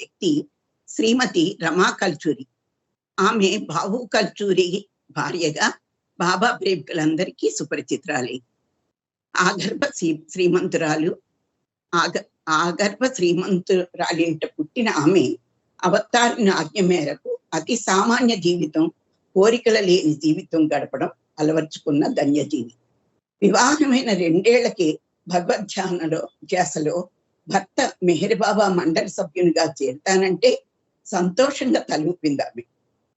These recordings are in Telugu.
వ్యక్తి శ్రీమతి రమా కల్చూరి. ఆమె బాబు కల్చూరి భార్యగా బాబా ప్రేమికులందరికీ సుపరిచిత్రాలే. ఆగర్భ శ్రీ శ్రీమంతురాలు ఆగ ఆగర్భ శ్రీమంతురాలింట పుట్టిన ఆమె అవతారిన ఆజ్ఞ మేరకు అతి సామాన్య జీవితం కోరికల లేని జీవితం గడపడం అలవర్చుకున్న ధన్యజీవి. వివాహమైన రెండేళ్ళకే భగవద్ధ్యానలో ధ్యాసలో భర్త మెహర్ బాబా మండలి సభ్యునిగా చేరుతానంటే సంతోషంగా తలూపింది ఆమె.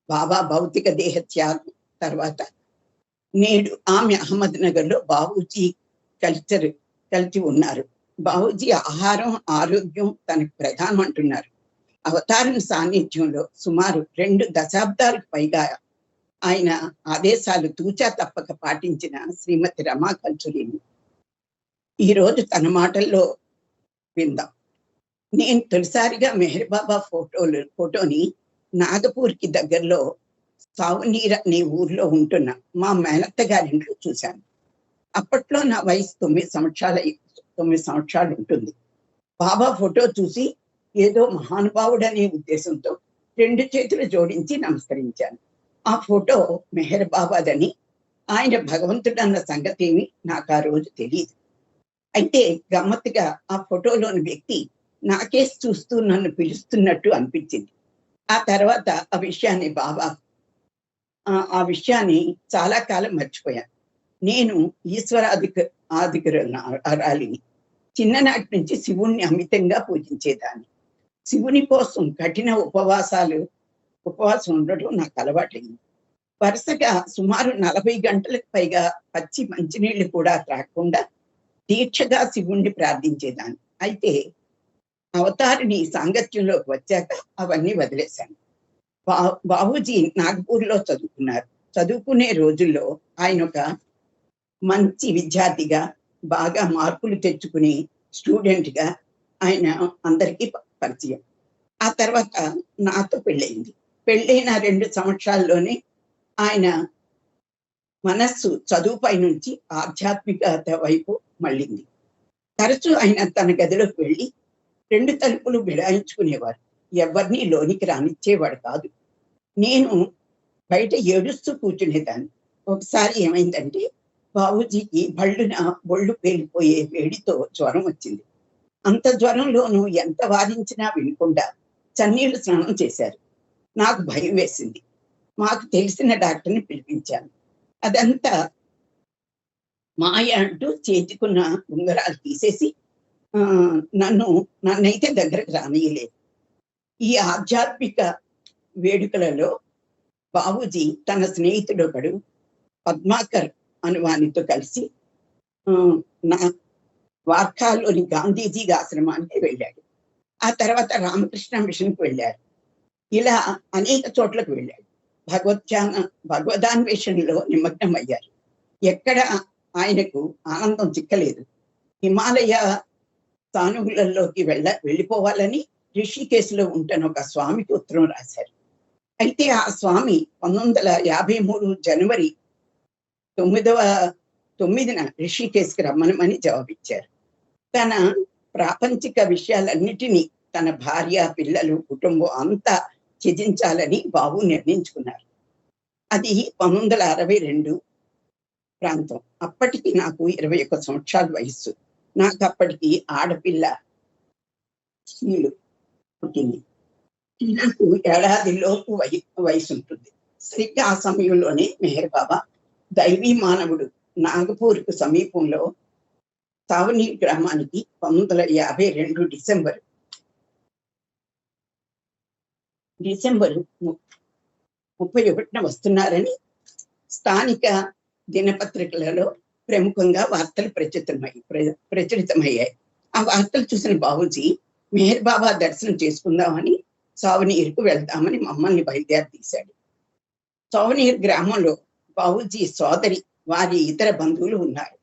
బాబా భౌతిక దేహ త్యాగం తర్వాత నేడు ఆమె అహ్మద్ నగర్లో బాబూజీ కల్చర్ కలిసి ఉన్నారు. బాబూజీ ఆహారం ఆరోగ్యం తనకు ప్రధానం అంటున్నారు. అవతారం సాన్నిధ్యంలో సుమారు రెండు దశాబ్దాలకు పైగా ఆయన ఆదేశాలు తూచా తప్పక పాటించిన శ్రీమతి రమా కల్చురిని. ఈ రోజు తన మాటల్లో విందాం. నేను తొలిసారిగా మెహర్ బాబా ఫోటోలు ఫోటోని నాగపూర్కి దగ్గరలో సావునీర అనే ఊర్లో ఉంటున్న మా మేనత్త గారింట్లో చూశాను. అప్పట్లో నా వయసు తొమ్మిది సంవత్సరాల తొమ్మిది సంవత్సరాలు ఉంటుంది. బాబా ఫోటో చూసి ఏదో మహానుభావుడు అనే ఉద్దేశంతో రెండు చేతులు జోడించి నమస్కరించాను. ఆ ఫోటో మెహర్ బాబాదని ఆయన భగవంతుడు అన్న సంగతి ఏమి నాకు ఆ రోజు తెలియదు అయితే గమ్మత్తుగా ఆ ఫోటోలోని వ్యక్తి నాకేసి చూస్తూ నన్ను పిలుస్తున్నట్టు అనిపించింది. ఆ తర్వాత ఆ విషయాన్ని బాబా ఆ విషయాన్ని చాలా కాలం మర్చిపోయాను. నేను ఈశ్వరాధిక ఆధికరాలిని చిన్ననాటి నుంచి శివుణ్ణి అమితంగా పూజించేదాన్ని. శివుని కోసం కఠిన ఉపవాసాలు ఉపవాసం ఉండడం నాకు అలవాటైంది వరుసగా సుమారు నలభై గంటలకు పైగా పచ్చి మంచినీళ్ళు కూడా త్రాగకుండా దీక్షగా శివుణ్ణి ప్రార్థించేదాన్ని. అయితే అవతారిని సాంగత్యంలోకి వచ్చాక అవన్నీ వదిలేశాను. బా బాబూజీ నాగపూర్లో చదువుకున్నారు. చదువుకునే రోజుల్లో ఆయన ఒక మంచి విద్యార్థిగా బాగా మార్కులు తెచ్చుకుని స్టూడెంట్గా ఆయన అందరికీ పరిచయం. ఆ తర్వాత నాతో పెళ్ళయింది. పెళ్ళైన రెండు సంవత్సరాల్లోనే ఆయన మనస్సు చదువుపై నుంచి ఆధ్యాత్మికత వైపు మళ్ళింది. తరచూ ఆయన తన గదిలోకి వెళ్ళి రెండు తలుపులు బిడాయించుకునేవారు ఎవరిని లోనికి రానిచ్చేవాడు కాదు. నేను బయట ఏడుస్తూ కూర్చునేదాన్ని. ఒకసారి ఏమైందంటే బాబుజీకి బళ్ళున బొళ్ళు పేలిపోయే వేడితో జ్వరం వచ్చింది. అంత జ్వరంలోనూ ఎంత వాదించినా వినకుండా చన్నీళ్ళు స్నానం చేశారు. నాకు భయం వేసింది. మాకు తెలిసిన డాక్టర్ని పిలిపించాను. అదంతా మాయ అంటూ చేతికున్న ఉంగరాలు తీసేసి నన్ను నన్నైతే దగ్గరకు రానియలేదు. ఈ ఆధ్యాత్మిక వేడుకలలో బాబుజీ తన స్నేహితుడు ఒకడు పద్మాకర్ అని వానితో కలిసి నా వార్కాలోని గాంధీజీ ఆశ్రమానికి వెళ్ళాడు. ఆ తర్వాత రామకృష్ణ మిషన్కి వెళ్ళారు. ఇలా అనేక చోట్లకు వెళ్ళాడు. భగవద్ధ్యాన భగవదాన్వేషణలో నిమగ్నమయ్యారు. ఎక్కడ ఆయనకు ఆనందం చిక్కలేదు. హిమాలయ స్థానుగులలోకి వెళ్ళ వెళ్ళిపోవాలని రిషికేశ్లో ఉంటున్న ఒక స్వామికి ఉత్తరం రాశారు. అయితే ఆ స్వామి పంతొమ్మిది వందల యాభై మూడు జనవరి తొమ్మిదవ తొమ్మిదిన రిషికేశ్కి రమ్మనమని జవాబిచ్చారు. తన ప్రాపంచిక విషయాలన్నిటినీ తన భార్య పిల్లలు కుటుంబం అంతా త్యజించాలని బాబు నిర్ణయించుకున్నారు. అది పంతొమ్మిది వందల అరవై రెండు ప్రాంతం. అప్పటికి నాకు ఇరవై ఒక్క సంవత్సరాల వయస్సు. నాకు అప్పటికి ఆడపిల్ల స్త్రీలు పుట్టింది. నాకు ఏడాదిలోపు వయ వయసు ఉంటుంది సరిగ్గా ఆ సమయంలోనే మెహర్ బాబా దైవీ మానవుడు నాగపూర్కు సమీపంలో సావనీ గ్రామానికి పంతొమ్మిది వందల యాభై రెండు డిసెంబర్ డిసెంబర్ ముప్పై ఒకటిన వస్తున్నారని స్థానిక దినపత్రికలలో ప్రముఖంగా వార్తలు ప్రచురితమై ప్రచురితమయ్యాయి. ఆ వార్తలు చూసిన బాబుజీ మెహర్ బాబా దర్శనం చేసుకుందామని సావనీర్కు వెళ్దామని మమ్మల్ని బయలుదేరి తీశాడు. సావనీర్ గ్రామంలో బాబుజీ సోదరి వారి ఇతర బంధువులు ఉన్నారు.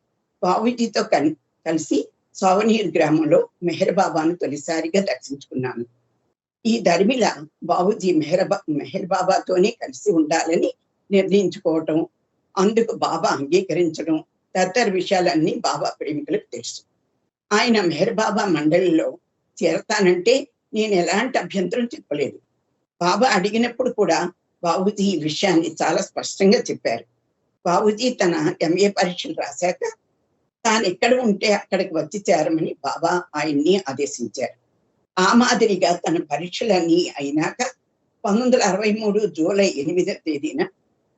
బాబుజీతో కలి కలిసి సావనీర్ గ్రామంలో మెహర్ బాబాను తొలిసారిగా దర్శించుకున్నాను. ఈ దరిమిల బాబుజీ మెహర్ మెహర్ బాబాతోనే కలిసి ఉండాలని నిర్ణయించుకోవటం అందుకు బాబా అంగీకరించడం తదితర విషయాలన్నీ బాబా ప్రేమికులకు తెలుసు. ఆయన మెహర్ బాబా మండలిలో చేరతానంటే నేను ఎలాంటి అభ్యంతరం చెప్పలేదు. బాబా అడిగినప్పుడు కూడా బాబుజీ ఈ విషయాన్ని చాలా స్పష్టంగా చెప్పారు. బాబుజీ తన ఎంఏ పరీక్షలు రాశాక తాను ఎక్కడ ఉంటే అక్కడికి వచ్చి చేరమని బాబా ఆయన్ని ఆదేశించారు. ఆ మాదిరిగా తన పరీక్షలన్నీ అయినాక పంతొమ్మిది వందల అరవై మూడు జూలై ఎనిమిదవ తేదీన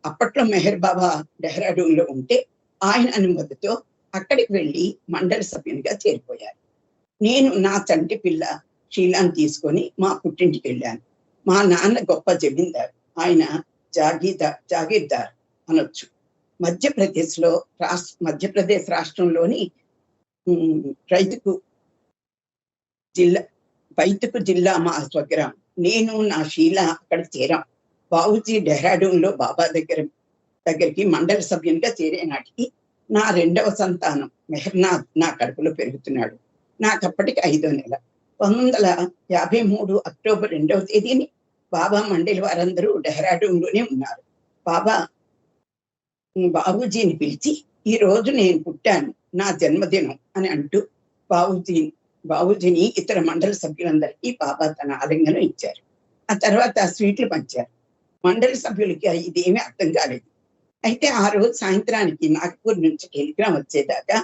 అప్పట్లో మెహర్ బాబా డెహ్రాడూన్లో ఉంటే ఆయన అనుమతితో అక్కడికి వెళ్ళి మండలి సభ్యునిగా చేరిపోయారు నేను నా తండ్రి పిల్ల షీలాన్ని తీసుకొని మా పుట్టింటికి వెళ్ళాను మా నాన్న గొప్ప జమీందారు ఆయన జాగీదార్ జాగీర్దార్ అనొచ్చు మధ్యప్రదేశ్లో రాష్ట్ర మధ్యప్రదేశ్ రాష్ట్రంలోని రైతుకు జిల్లా బయటకు జిల్లా మా స్వగ్రామం. నేను నా శీల అక్కడ చేరాం. బావుజీ డెహ్రాడూన్లో బాబా దగ్గర దగ్గరికి మండల సభ్యునిగా చేరే నాటికి నా రెండవ సంతానం మెహర్నాథ్ నా కడుపులో పెరుగుతున్నాడు. నాకు అప్పటికి ఐదో నెల. పంతొమ్మిది వందల యాభై మూడు అక్టోబర్ రెండవ తేదీని బాబా మండలి వారందరూ డెహ్రాడూన్లోనే ఉన్నారు. బాబా బాబూజీని పిలిచి ఈ రోజు నేను పుట్టాను నా జన్మదినం అని అంటూ బాబూజీని బాబుజీని ఇతర మండలి సభ్యులందరికీ బాబా తన ఆలింగనం ఇచ్చారు. ఆ తర్వాత స్వీట్లు పంచారు. మండలి సభ్యులకి ఇదేమీ అర్థం కాలేదు. అయితే ఆ రోజు సాయంత్రానికి నాగపూర్ నుంచి టెలిగ్రామ్ వచ్చేదాకా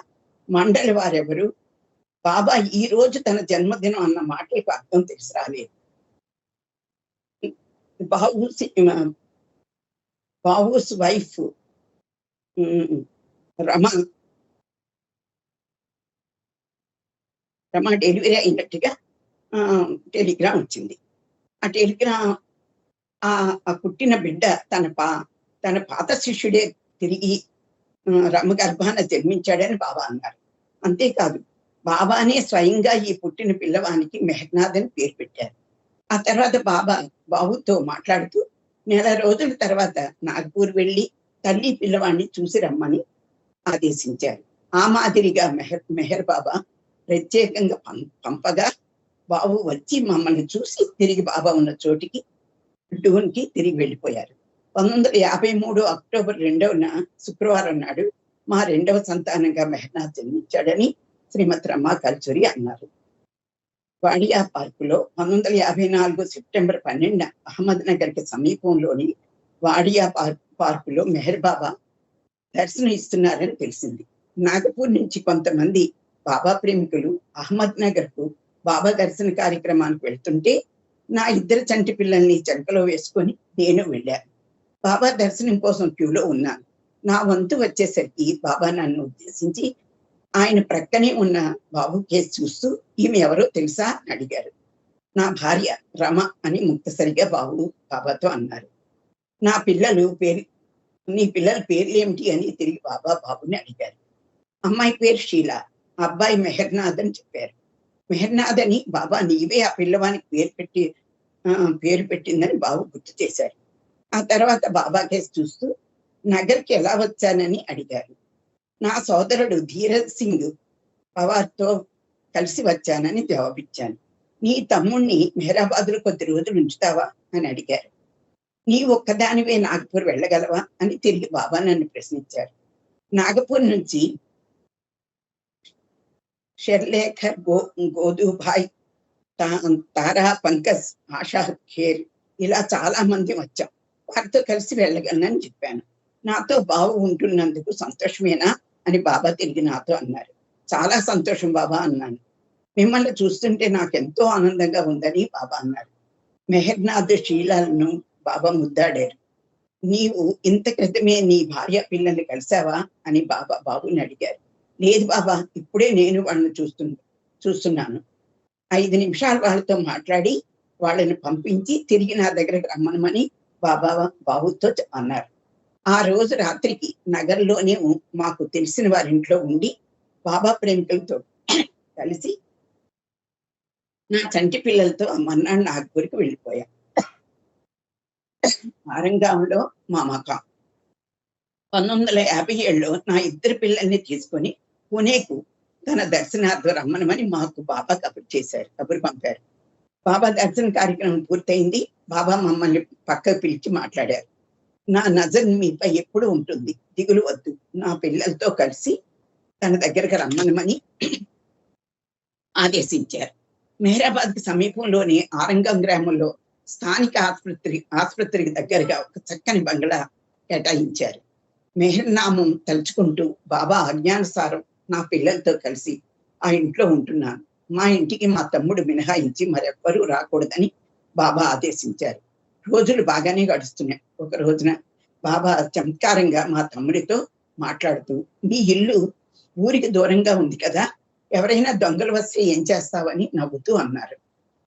మండలి వారెవరు? బాబా ఈ రోజు తన జన్మదినం అన్న మాటలకు అర్థం తెలిసి రాలేదు. బాబూస్ బాబుస్ వైఫ్ రమ రమ డెలివరీ అయినట్టుగా టెలిగ్రామ్ వచ్చింది. ఆ టెలిగ్రామ్ ఆ పుట్టిన బిడ్డ తన పా తన పాత శిష్యుడే తిరిగి రమ్మ రమ గర్భాన జన్మించాడని బాబా అన్నారు. అంతేకాదు బాబానే స్వయంగా ఈ పుట్టిన పిల్లవానికి మెహనాథ్ అని పేరు పెట్టారు. ఆ తర్వాత బాబా బాబుతో మాట్లాడుతూ నెల రోజుల తర్వాత నాగపూర్ వెళ్ళి తల్లి పిల్లవాడిని చూసి రమ్మని ఆదేశించారు. ఆ మాదిరిగా మెహర్ మెహర్ బాబా ప్రత్యేకంగా పం- పంపగా బాబు వచ్చి మమ్మల్ని చూసి తిరిగి బాబా ఉన్న చోటికి డూన్కి తిరిగి వెళ్ళిపోయారు. పంతొమ్మిది వందల యాభై మూడు అక్టోబర్ రెండవన శుక్రవారం నాడు మా రెండవ సంతానంగా మెహనా జన్మించాడని శ్రీమతి రమా కల్చూరి అన్నారు. వాడియా పార్కులో పంతొమ్మిది వందల యాభై నాలుగు సెప్టెంబర్ పన్నెండున అహ్మద్ నగర్కి సమీపంలోని వాడియా పార్క్ పార్కులో మెహర్ బాబా దర్శనం ఇస్తున్నారని తెలిసింది. నాగపూర్ నుంచి కొంతమంది బాబా ప్రేమికులు అహ్మద్ నగర్కు బాబా దర్శన కార్యక్రమానికి వెళ్తుంటే నా ఇద్దరు చంటి పిల్లల్ని చెంకలో వేసుకొని నేను వెళ్ళాను బాబా దర్శనం కోసం క్యూలో ఉన్నాను. నా వంతు వచ్చేసరికి బాబా నన్ను ఉద్దేశించి ఆయన ప్రక్కనే ఉన్న బాబు కేసు చూస్తూ ఈమె ఎవరో తెలుసా అని అడిగారు. నా భార్య రమ అని ముక్తసరిగా బాబు బాబాతో అన్నారు. నా పిల్లలు పేరు నీ పిల్లల పేర్లు ఏమిటి అని తిరిగి బాబా బాబుని అడిగారు. అమ్మాయి పేరు షీలా. అబ్బాయి మెహర్నాథ్ అని చెప్పారు. మెహర్నాథ్ అని బాబా నీవే ఆ పిల్లవానికి పేరు పెట్టి పేరు పెట్టిందని బాబు గుర్తు చేశారు. ఆ తర్వాత బాబా కేసు చూస్తూ నగర్కి ఎలా వచ్చానని అడిగారు. నా సోదరుడు ధీరజ్ సింగ్ పవార్తో కలిసి వచ్చానని జవాబిచ్చాను. నీ తమ్ముణ్ణి మెహరాబాద్లో కొద్ది రోజులు ఉంచుతావా? అని అడిగారు. నీ ఒక్కదానివే నాగపూర్ వెళ్ళగలవా? అని తిరిగి బాబా నన్ను ప్రశ్నించారు. నాగపూర్ నుంచి షెర్లేఖర్ గో గోధుభాయ్ తారా పంకజ్ ఆశా ఖేర్ ఇలా చాలా మంది వచ్చాం వారితో కలిసి వెళ్ళగలనని చెప్పాను. నాతో బాబు ఉంటున్నందుకు సంతోషమేనా అని బాబా తిరిగి నాతో అన్నారు. చాలా సంతోషం బాబా అన్నాను. మిమ్మల్ని చూస్తుంటే నాకు ఎంతో ఆనందంగా ఉందని బాబా అన్నారు. మెహర్నాథ్ శీలాలను బాబా ముద్దాడారు. నీవు ఇంత క్రితమే నీ భార్య పిల్లల్ని కలిసావా అని బాబా బాబుని అడిగారు. లేదు బాబా ఇప్పుడే నేను వాళ్ళని చూస్తున్నా చూస్తున్నాను. ఐదు నిమిషాలు వాళ్ళతో మాట్లాడి వాళ్ళని పంపించి తిరిగి నా దగ్గరకు రమ్మనమని బాబా బాబుతో అన్నారు. ఆ రోజు రాత్రికి నగర్లోనే మాకు తెలిసిన వారి ఇంట్లో ఉండి బాబా ప్రేమికులతో కలిసి నా చంటి పిల్లలతో మన్నాడు నాగపూర్కి వెళ్ళిపోయా. ఆరంగాంలో మా మకా పంతొమ్మిది వందల యాభై ఏళ్ళలో నా ఇద్దరు పిల్లల్ని తీసుకొని పుణేకు తన దర్శనార్థం రమ్మనమని మాకు బాబా కబురు చేశారు కబురు పంపారు. బాబా దర్శన కార్యక్రమం పూర్తయింది. బాబా మమ్మల్ని పక్కకు పిలిచి మాట్లాడారు. నా నజర్ మీపై ఎప్పుడు ఉంటుంది దిగులు వద్దు. నా పిల్లలతో కలిసి తన దగ్గరకు రమ్మనమని ఆదేశించారు. మెహరాబాద్కి సమీపంలోని ఆరంగం గ్రామంలో స్థానిక ఆసుపత్రి ఆసుపత్రికి దగ్గరగా ఒక చక్కని బంగ్లా కేటాయించారు. మెహర్నామం తలుచుకుంటూ బాబా ఆజ్ఞానుసారం నా పిల్లలతో కలిసి ఆ ఇంట్లో ఉంటున్నాను. మా ఇంటికి మా తమ్ముడు మినహాయించి మరెవ్వరూ రాకూడదని బాబా ఆదేశించారు. రోజులు బాగానే గడుస్తున్నాయి. ఒక రోజున బాబా చమత్కారంగా మా తమ్ముడితో మాట్లాడుతూ మీ ఇల్లు ఊరికి దూరంగా ఉంది కదా ఎవరైనా దొంగలు వస్తే ఏం చేస్తావని నవ్వుతూ అన్నారు.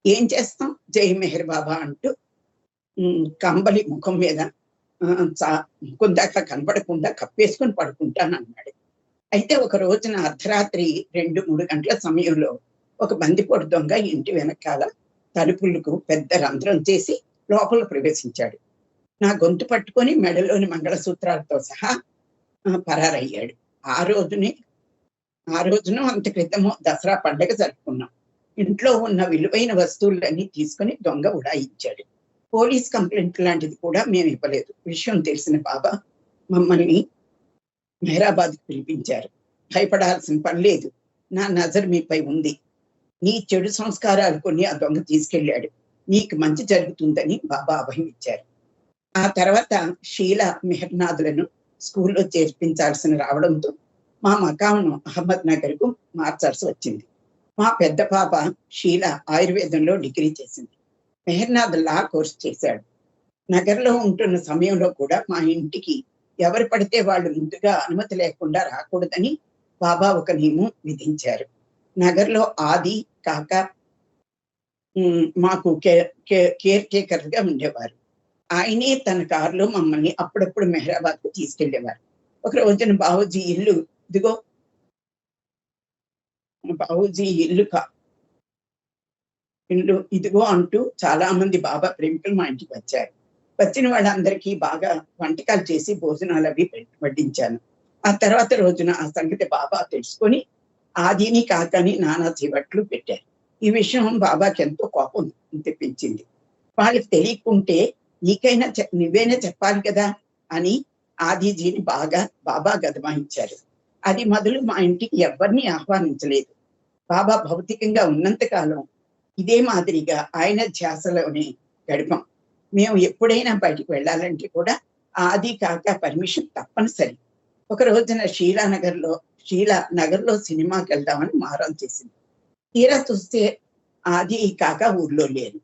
ఏం చేస్తాం? జై మెహర్ బాబా అంటూ కంబలి ముఖం మీద ఆ, ముఖం దాకా కనపడకుండా కప్పేసుకొని పడుకుంటాను అన్నాడు అయితే ఒక రోజున అర్ధరాత్రి రెండు మూడు గంటల సమయంలో ఒక బందిపోటు దొంగ ఇంటి వెనకాల తలుపులకు పెద్ద రంధ్రం చేసి లోపల ప్రవేశించాడు. నా గొంతు పట్టుకొని మెడలోని మంగళసూత్రాలతో సహా పరారయ్యాడు. ఆ రోజునే ఆ రోజున అంత క్రితము దసరా పండగ జరుపుకున్నాం. ఇంట్లో ఉన్న విలువైన వస్తువులన్నీ తీసుకుని దొంగ ఉడాయించాడు. పోలీస్ కంప్లైంట్ లాంటిది కూడా మేము ఇవ్వలేదు. విషయం తెలిసిన బాబా మమ్మల్ని మెహరాబాద్ పిలిపించారు. భయపడాల్సిన పని లేదు. నా నజర్ మీపై ఉంది. నీ చెడు సంస్కారాలు కొన్ని ఆ దొంగ తీసుకెళ్ళాడు. నీకు మంచి జరుగుతుందని బాబా అభయం ఇచ్చారు ఆ తర్వాత షీల మెహర్నాథులను స్కూల్లో చేర్పించాల్సిన రావడంతో మా మకాంను అహ్మద్ నగర్కు మార్చాల్సి వచ్చింది. మా పెద్ద పాప షీల ఆయుర్వేదంలో డిగ్రీ చేసింది. మెహర్నాథ్ లా కోర్స్ చేశాడు. నగర్లో ఉంటున్న సమయంలో కూడా మా ఇంటికి ఎవరు పడితే వాళ్ళు ముందుగా అనుమతి లేకుండా రాకూడదని బాబా ఒక నియమం విధించారు. నగర్లో ఆది కాక మాకు కేర్ కేర్ టేకర్గా ఉండేవారు. ఆయనే తన కారులో మమ్మల్ని అప్పుడప్పుడు మెహరాబాద్కు తీసుకెళ్ళేవారు ఒక రోజున బాబుజీ ఇల్లు ఇదిగో బాబుజీ ఇల్లు కా ఇల్లు ఇదిగో అంటూ చాలా మంది బాబా ప్రేమికులు మా ఇంటికి వచ్చారు. వచ్చిన వాళ్ళందరికీ బాగా వంటకాలు చేసి భోజనాలు అవి వడ్డించాను. ఆ తర్వాత రోజున ఆ సంగతి బాబా తెలుసుకొని ఆదిని కాకని నానా చీవట్లు పెట్టారు. ఈ విషయం బాబాకి ఎంతో కోపం తెప్పించింది. వాళ్ళకి తెలియకుంటే నీకైనా నువ్వైనా చెప్పాలి కదా అని ఆదిజీని బాగా బాబా గదమాయించారు. అది మొదలు మా ఇంటికి ఎవరిని ఆహ్వానించలేదు. బాబా భౌతికంగా ఉన్నంత కాలం ఇదే మాదిరిగా ఆయన ధ్యాసలోనే గడిపాం. మేము ఎప్పుడైనా బయటికి వెళ్ళాలంటే కూడా ఆది కాక పర్మిషన్ తప్పనిసరి. ఒక రోజున షీలానగర్లో షీలా నగర్లో సినిమాకి వెళ్దామని మారం చేసింది. తీరా చూస్తే ఆది కాక ఊర్లో లేరు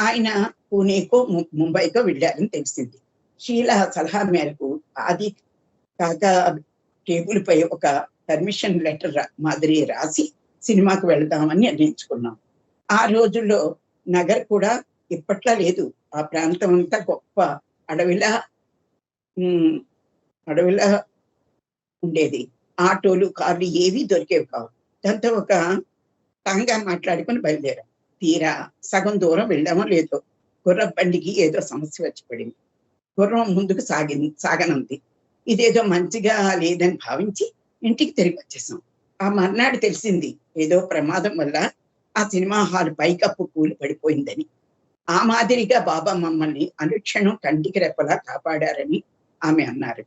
ఆయన పూణేకో ముంబైకో వెళ్ళారని తెలిసింది. షీలా సలహా మేరకు ఆది కాక టేబుల్ పై ఒక పర్మిషన్ లెటర్ మాదిరి రాసి సినిమాకు వెళ్దామని నిర్ణయించుకున్నాం. ఆ రోజుల్లో నగర్ కూడా ఇప్పట్లా లేదు. ఆ ప్రాంతం అంతా గొప్ప అడవిలా అడవిలా ఉండేది. ఆటోలు కార్లు ఏవి దొరికేవి కావు. దాంతో ఒక తంగా మాట్లాడుకొని బయలుదేరాం. తీరా సగం దూరం వెళ్ళామో లేదో గుర్ర బండికి ఏదో సమస్య వచ్చి పడింది. గుర్రం ముందుకు సాగింది సాగనుంది. ఇదేదో మంచిగా లేదని భావించి ఇంటికి తిరిగి వచ్చేసాం. ఆ మర్నాడు తెలిసింది. ఏదో ప్రమాదం వల్ల ఆ సినిమా హాల్ పైకప్పు కూలి పడిపోయిందని. ఆ మాదిరిగా బాబా మమ్మల్ని అనుక్షణం కంటికి రెప్పలా కాపాడారని ఆమె అన్నారు.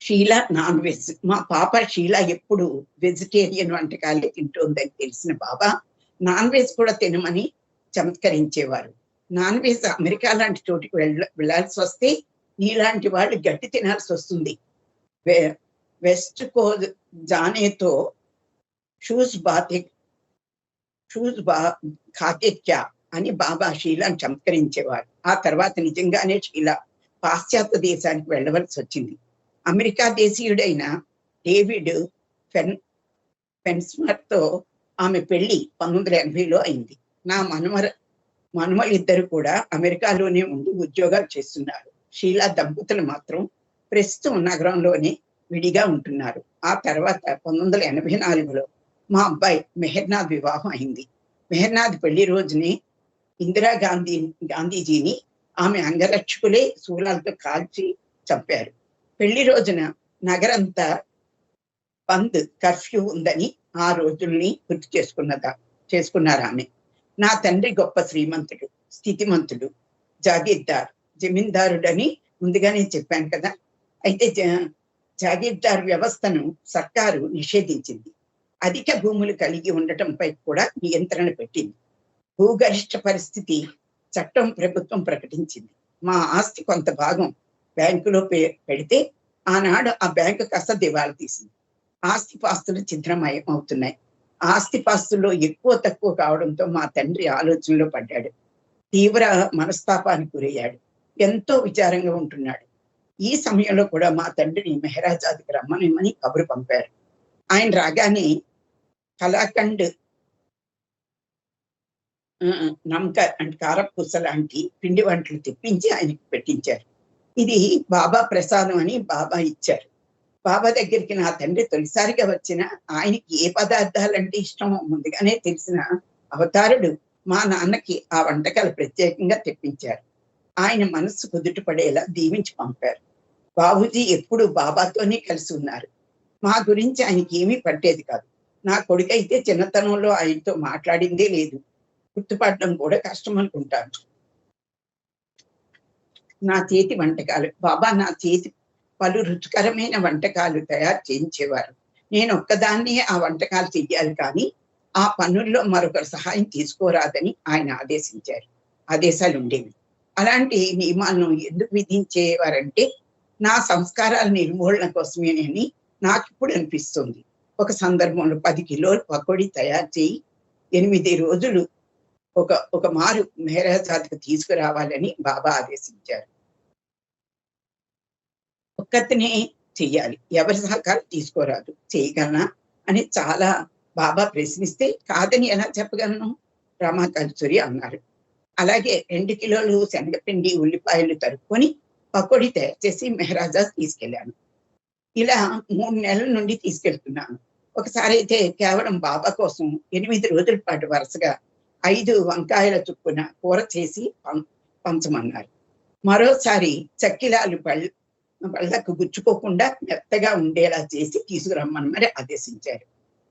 Sheela non veg. మా పాప షీల ఎప్పుడు వెజిటేరియన్ వంటకాలే తింటుందని తెలిసిన బాబా నాన్ వెజ్ కూడా తినమని చమత్కరించేవారు. నాన్ వెజ్ అమెరికా లాంటి చోటికి వెళ్ళ వెళ్ళాల్సి వస్తే నీలాంటి వాళ్ళు గట్టి తినాల్సి వస్తుంది. వెస్ట్ కో జానేతో షూస్ బాతిక్ చూజ్ బా ఖాతే అని బాబా షీలాను చమత్కరించేవారు. ఆ తర్వాత నిజంగానే షీల పాశ్చాత్య దేశానికి వెళ్ళవలసి వచ్చింది. అమెరికా దేశీయుడైన డేవిడ్ ఫెన్ ఫెన్స్మర్తో ఆమె పెళ్ళి పంతొమ్మిది వందల ఎనభైలో అయింది. నా మనమర ఇద్దరు కూడా అమెరికాలోనే ఉండి ఉద్యోగాలు చేస్తున్నారు. షీలా దంపతులు మాత్రం ప్రస్తుతం నగరంలోనే విడిగా ఉంటున్నారు. ఆ తర్వాత పంతొమ్మిది వందల ఎనభై నాలుగులో మా అబ్బాయి మెహర్నాథ్ వివాహం అయింది. మెహర్నాథ్ పెళ్ళి రోజునే ఇందిరాగాంధీ గాంధీజీని ఆమె అంగరక్షకులే శూలాలతో కాల్చి చంపారు. పెళ్ళి రోజున నగరంతా బంద్ కర్ఫ్యూ ఉందని ఆ రోజుల్ని గుర్తు చేసుకున్నదా చేసుకున్నారు ఆమె. నా తండ్రి గొప్ప శ్రీమంతుడు స్థితిమంతుడు జాగీర్దార్ జమీందారుడని ముందుగానే చెప్పాను కదా. అయితే జ- జాగీర్దార్ వ్యవస్థను సర్కారు నిషేధించింది. అధిక భూములు కలిగి ఉండటంపై కూడా నియంత్రణ పెట్టింది. భూగరిష్ట పరిస్థితి చట్టం ప్రభుత్వం ప్రకటించింది. మా ఆస్తి కొంత భాగం బ్యాంకులో పెడితే ఆనాడు ఆ బ్యాంకు కాస్త దివాలా తీసింది. ఆస్తి పాస్తులు ఛిద్రమయం అవుతున్నాయి. ఆస్తి పాస్తుల్లో ఎక్కువ తక్కువ కావడంతో మా తండ్రి ఆలోచనలో పడ్డాడు. తీవ్ర మనస్తాపానికి గురయ్యాడు. ఎంతో విచారంగా ఉంటున్నాడు. ఈ సమయంలో కూడా మా తండ్రిని మెహరాజాదికి రమ్మనిమ్మని కబురు పంపారు. ఆయన రాగానే కళాఖండ్. నమ్మక అంటే కారపూస లాంటి పిండి వంటలు తెప్పించి ఆయనకి పెట్టించారు. ఇది బాబా ప్రసాదం అని బాబా ఇచ్చారు. బాబా దగ్గరికి నా తండ్రి తొలిసారిగా వచ్చిన ఆయనకి ఏ పదార్థాలు అంటే ఇష్టమో ముందుగానే తెలిసిన అవతారుడు మా నాన్నకి ఆ వంటకాలు ప్రత్యేకంగా తెప్పించారు. ఆయన మనస్సు కుదుటపడేలా దీవించి పంపారు. బాబుజీ ఎప్పుడు బాబాతోనే కలిసి ఉన్నారు. మా గురించి ఆయనకి ఏమీ పట్టేది కాదు. నా కొడుకైతే చిన్నతనంలో ఆయనతో మాట్లాడిందే లేదు. గుర్తుపడడం కూడా కష్టం అనుకుంటాను. నా చేతి వంటకాలు బాబా నా చేతి పలు రుచికరమైన వంటకాలు తయారు చేయించేవారు. నేను ఒక్కదాన్నే ఆ వంటకాలు చెయ్యాలి కానీ ఆ పనుల్లో మరొకరు సహాయం తీసుకోరాదని ఆయన ఆదేశించారు. ఆదేశాలు ఉండేవి. అలాంటి నియమాలను ఎందుకు విధించేవారంటే నా సంస్కారాల నిర్మూలన కోసమేనని నాకు ఇప్పుడు అనిపిస్తుంది. ఒక సందర్భంలో పది కిలోలు పకోడీ తయారు చేయి ఎనిమిది రోజులు ఒక ఒక మారు మెహరాజాద్కు తీసుకురావాలని బాబా ఆదేశించారు. ఒక్కతనే చెయ్యాలి. ఎవరి సహకారం తీసుకోరాదు. చేయగలనా అని చాలా బాబా ప్రశ్నిస్తే కాదని ఎలా చెప్పగలను? రమాకల్చురి అన్నారు. అలాగే రెండు కిలోలు శనగపిండి ఉల్లిపాయలు తరుక్కొని పకోడీ తయారు చేసి మెహరాజా తీసుకెళ్ళాను ఇలా మూడు నెలల నుండి తీసుకెళ్తున్నాను. ఒకసారి అయితే కేవలం బాబా కోసం ఎనిమిది రోజుల పాటు వరుసగా ఐదు వంకాయల చుక్కున కూర చేసి పం- పంచమన్నారు. మరోసారి చక్కిలాలు పళ్ళ పళ్ళకు గుచ్చుకోకుండా మెత్తగా ఉండేలా చేసి తీసుకురమ్మని మరి ఆదేశించారు.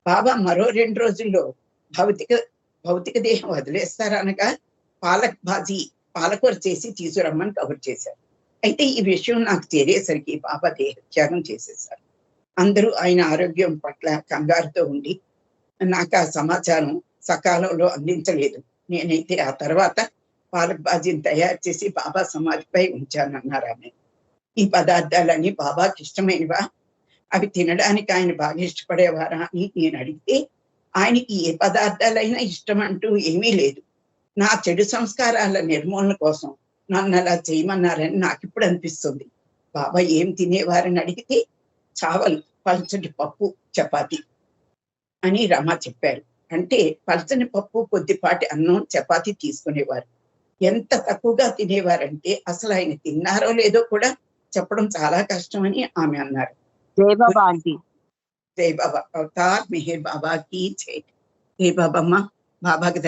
బాబా మరో రెండు రోజుల్లో భౌతిక భౌతిక దేహం వదిలేస్తారనగా పాలక్ బాజీ పాలకూర చేసి తీసుకురమ్మని కబురు చేశారు. అయితే ఈ విషయం నాకు తెలియసరికి బాబా దేహత్యాగం చేసేసారు అందరూ ఆయన ఆరోగ్యం పట్ల కంగారుతో ఉండి నాకు ఆ సమాచారం సకాలంలో అందించలేదు. నేనైతే ఆ తర్వాత పాలక్ బాజీని తయారు చేసి బాబా సమాధిపై ఉంచానన్నారు ఆమె. ఈ పదార్థాలన్నీ బాబాకి ఇష్టమైనవా? అవి తినడానికి ఆయన బాగా ఇష్టపడేవారా? అని నేను అడిగితే ఆయనకి ఏ పదార్థాలైనా ఇష్టం అంటూ ఏమీ లేదు. నా చెడు సంస్కారాల నిర్మూలన కోసం నన్ను అలా చేయమన్నారని నాకు ఇప్పుడు అనిపిస్తుంది. బాబా ఏం తినేవారని అడిగితే చావలు పల్చటి పప్పు చపాతి అని రమ చెప్పారు. అంటే పల్చని పప్పు కొద్దిపాటి అన్నం చపాతి తీసుకునేవారు. ఎంత తక్కువగా తినేవారంటే అసలు ఆయన తిన్నారో లేదో కూడా చెప్పడం చాలా కష్టమని ఆమె అన్నారు. జై బాబా అవతార్ మెహర్ బాబా కీ జై. జై బాబమ్మ బాబాకి